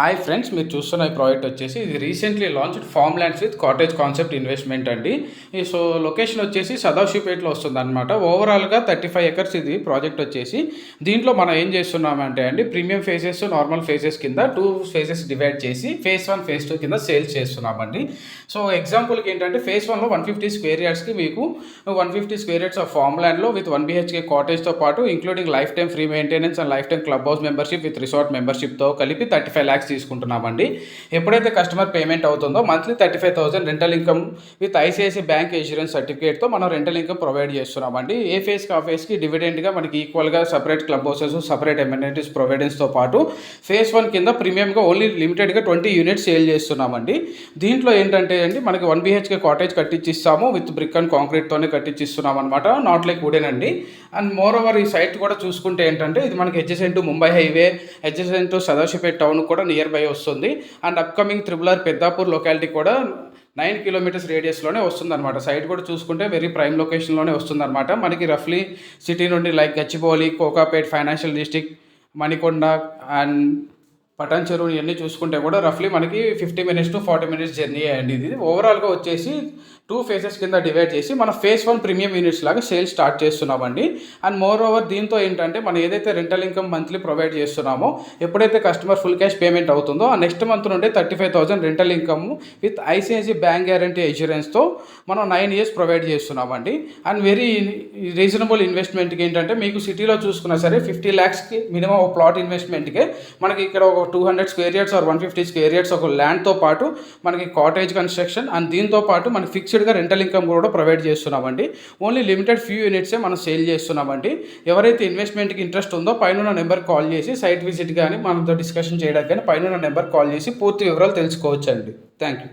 Hi friends మీరు చూస్తున్న ఈ ప్రాజెక్ట్ వచ్చేసి ఇది recently launched farm lands with cottage concept investment అండి. ఈ సో లొకేషన్ వచ్చేసి సదాశివపేటలో వస్తుంది అనమాట ఓవరాల్గా థర్టీ ఫైవ్ ఎకర్స్ ఇది ప్రాజెక్ట్ వచ్చేసి. దీంట్లో మనం ఏం చేస్తున్నామంటే అండి ప్రీమియం ఫేసెస్ నార్మల్ ఫేసెస్ కింద టూ ఫేసెస్ డివైడ్ చేసి ఫేస్ వన్ ఫేస్ టూ కింద సేల్స్ చేస్తున్నామండి. సో ఎగ్జాంపుల్కి ఏంటంటే ఫేస్ వన్లో వన్ ఫిఫ్టీ స్క్వేర్ యార్డ్స్కి మీకు one fifty square yards of farm ల్యాండ్లో విత్ వన్ బీహెచ్కే కాటేజ్తో పాటు including lifetime free maintenance and lifetime clubhouse membership with resort మెంబర్షిప్తో కలిపి థర్టీ ఫైవ్ ల్యాక్స్ తీసుకుంటున్నామండి. ఎప్పుడైతే కస్టమర్ పేమెంట్ అవుతుందో monthly thirty five thousand rental income with ICICI bank insurance సర్టిఫికేట్తో మనం rental income provide చేస్తున్నామండి. ఏ ఫేస్కి ఆ ఫేస్కి డివిడెంట్గా మనకి ఈక్వల్గా separate club houses separate amenities ప్రొవైడెన్స్తో పాటు ఫేస్ వన్ కింద ప్రీమియంగా ఓన్లీ లిమిటెడ్గా ట్వంటీ యూనిట్స్ సేల్ చేస్తున్నామండి. దీంట్లో ఏంటంటే అండి మనకి వన్ బీహెచ్కే కాటేజ్ కట్టించిస్తాము. విత్ బ్రిక్ అండ్ కాంక్రీట్తోనే కట్టించిస్తున్నాం అనమాట నాట్ లైక్ వుడెన్ అండి. అండ్ మోర్ ఓవర్ ఈ సైట్ కూడా చూసుకుంటే ఏంటంటే ఇది మనకి HSN to Mumbai highway HSN to Sadashivpet town కూడా నియర్ బై వస్తుంది. And upcoming triple R Peddapur locality కూడా నైన్ కిలోమీటర్స్ రేడియస్లోనే వస్తుందన్నమాట. సైట్ కూడా చూసుకుంటే వెరీ ప్రైమ్ లొకేషన్లోనే వస్తుందన్నమాట. మనకి రఫ్లీ సిటీ నుండి like Gachibowli Kokapet financial district Manikonda and Patancheru ఇవన్నీ చూసుకుంటే కూడా రఫ్లీ మనకి fifty minutes to forty minutes journey అండి ఇది. ఓవరాల్గా వచ్చేసి టూ ఫేసెస్ కింద డివైడ్ చేసి మన ఫేస్ వన్ ప్రీమియం యూనిట్స్ లాగా సేల్ స్టార్ట్ చేస్తున్నామండి. అండ్ మోర్ ఓవర్ దీంతో ఏంటంటే మనం ఏదైతే రెంటల్ ఇన్కమ్ మంత్లీ ప్రొవైడ్ చేస్తున్నామో ఎప్పుడైతే కస్టమర్ ఫుల్ క్యాష్ పేమెంట్ అవుతుందో ఆ నెక్స్ట్ మంత్ నుండి thirty five thousand rental income with ICICI bank guarantee ఇన్సూరెన్స్తో మనం నైన్ ఇయర్స్ ప్రొవైడ్ చేస్తున్నామండి. అండ్ వెరీ రీజనబుల్ ఇన్వెస్ట్మెంట్కి ఏంటంటే మీకు సిటీలో చూసుకున్నా సరే ఫిఫ్టీ ల్యాక్స్కి మినిమం ఒక ప్లాట్ ఇన్వెస్ట్మెంట్కే మనకి ఇక్కడ ఒక two hundred square yards or one fifty square yards ఒక ల్యాండ్తో పాటు మనకి కాటేజ్ కన్స్ట్రక్షన్ అండ్ దీంతో పాటు మనకి ఫిక్స్డ్గా రెంటల్ ఇన్కమ్ కూడా ప్రొవైడ్ చేస్తున్నామండి. ఓన్లీ లిమిటెడ్ ఫ్యూ యూనిట్సే మనం సేల్ చేస్తున్నామండి. ఎవరైతే ఇన్వెస్ట్మెంట్కి ఇంట్రెస్ట్ ఉందో పైన నెంబర్ కాల్ చేసి సైట్ విజిట్ కానీ మనతో డిస్కషన్ చేయడానికి కానీ పైన నెంబర్ కాల్ చేసి పూర్తి వివరాలు తెలుసుకోవచ్చండి. Thank you